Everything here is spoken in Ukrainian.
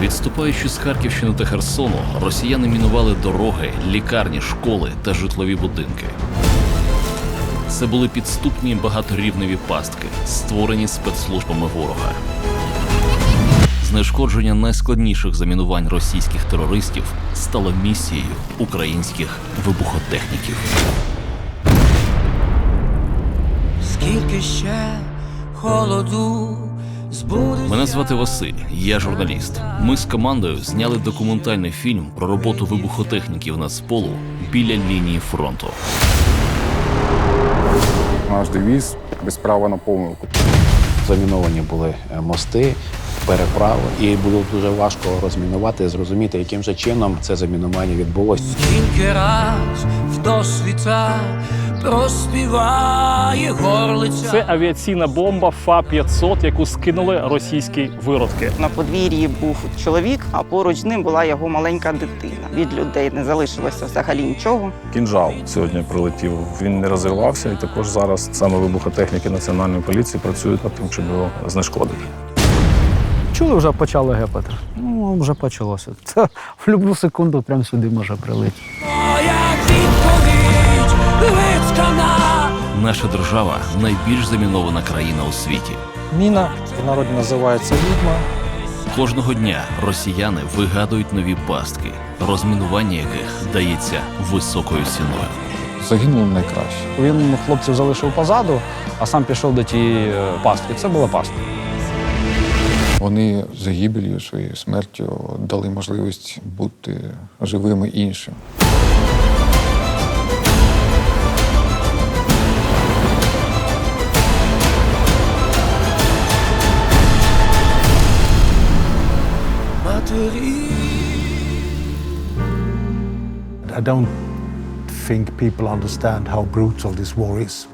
Відступаючи з Харківщини та Херсону, росіяни мінували дороги, лікарні, школи та житлові будинки. Це були підступні багаторівневі пастки, створені спецслужбами ворога. Знешкодження найскладніших замінувань російських терористів стало місією українських вибухотехніків. Скільки ще холоду Мене звати Василь, я журналіст. Ми з командою зняли документальний фільм про роботу вибухотехніків Нацполу біля лінії фронту. Наш девіз без права на помилку. Заміновані були е, мости, переправи, і було дуже важко розмінувати і зрозуміти, яким же чином це замінування відбулося. Скільки раз в досвіта проспіває горлиця Це авіаційна бомба Фа-500, яку скинули російські виродки. На подвір'ї був чоловік, а поруч з ним була його маленька дитина. Від людей не залишилося взагалі нічого. Кінжал сьогодні прилетів. Він не розірвався, і також зараз саме вибухотехніки національної поліції працюють над тим, щоб його знешкодити. Чули, вже почали гепати. Ну, вже почалося. Це в будь-яку секунду прямо сюди може прилетіти. Моя відповідь вицькана Наша держава найбільш замінована країна у світі. Міна в народі називається відьма. Кожного дня росіяни вигадують нові пастки, розмінування яких дається високою ціною. Загинули найкраще. Він хлопців залишив позаду, а сам пішов до тієї е, пастки. Це була пастка. Вони загибелью своєю смертю дали можливість бути живими іншим. I don't think people understand how brutal this war is.